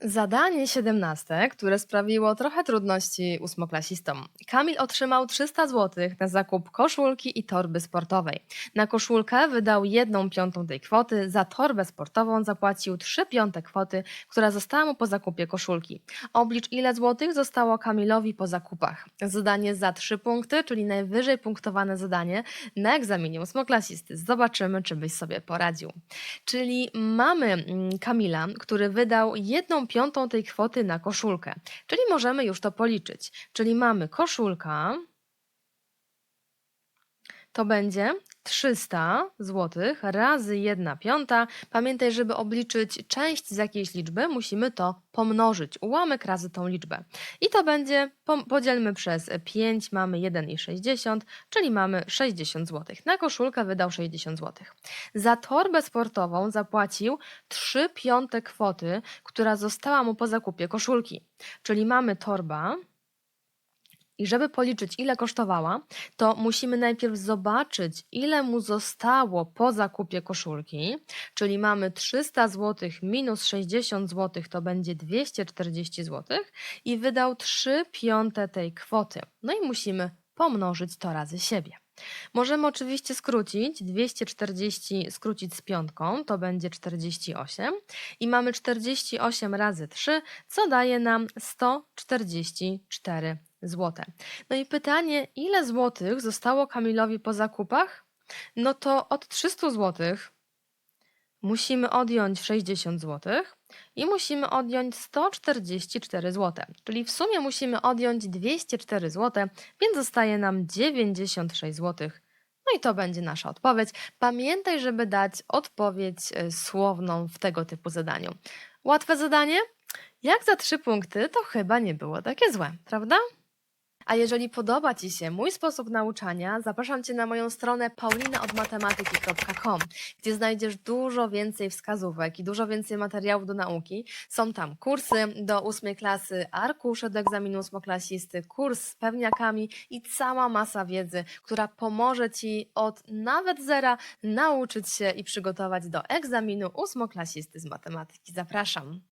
Zadanie 17, które sprawiło trochę trudności ósmoklasistom. Kamil otrzymał 300 zł na zakup koszulki i torby sportowej. Na koszulkę wydał 1 piątą tej kwoty, za torbę sportową zapłacił 3 piąte kwoty, która została mu po zakupie koszulki. Oblicz ile złotych zostało Kamilowi po zakupach. Zadanie za 3 punkty, czyli najwyżej punktowane zadanie na egzaminie ósmoklasisty. Zobaczymy, czy byś sobie poradził. Czyli mamy mm, Kamila, który wydał jedną piątą tej kwoty na koszulkę. Czyli możemy już to policzyć. Czyli mamy koszulka, to będzie 300 zł razy 1 piąta. Pamiętaj, żeby obliczyć część z jakiejś liczby, musimy to pomnożyć. Ułamek razy tą liczbę. I to będzie, podzielmy przez 5, mamy 1,60, czyli mamy 60 zł. Na koszulkę wydał 60 zł. Za torbę sportową zapłacił 3 piąte kwoty, która została mu po zakupie koszulki. Czyli mamy torba, i żeby policzyć, ile kosztowała, to musimy najpierw zobaczyć, ile mu zostało po zakupie koszulki, czyli mamy 300 zł minus 60 zł to będzie 240 zł i wydał 3 piąte tej kwoty. No i musimy pomnożyć to razy siebie. Możemy oczywiście skrócić, 240 skrócić z piątką, to będzie 48 i mamy 48 razy 3, co daje nam 144 zł. No i pytanie, ile złotych zostało Kamilowi po zakupach? No to od 300 złotych musimy odjąć 60 zł i musimy odjąć 144 zł. Czyli w sumie musimy odjąć 204 zł, więc zostaje nam 96 zł. No i to będzie nasza odpowiedź. Pamiętaj, żeby dać odpowiedź e, słowną w tego typu zadaniu. Łatwe zadanie? Jak za trzy punkty, to chyba nie było takie złe, prawda? A jeżeli podoba Ci się mój sposób nauczania, zapraszam Cię na moją stronę paulinaodmatematyki.com, gdzie znajdziesz dużo więcej wskazówek i dużo więcej materiałów do nauki. Są tam kursy do ósmej klasy, arkusze do egzaminu ósmoklasisty, kurs z pewniakami i cała masa wiedzy, która pomoże Ci od nawet zera nauczyć się i przygotować do egzaminu ósmoklasisty z matematyki. Zapraszam.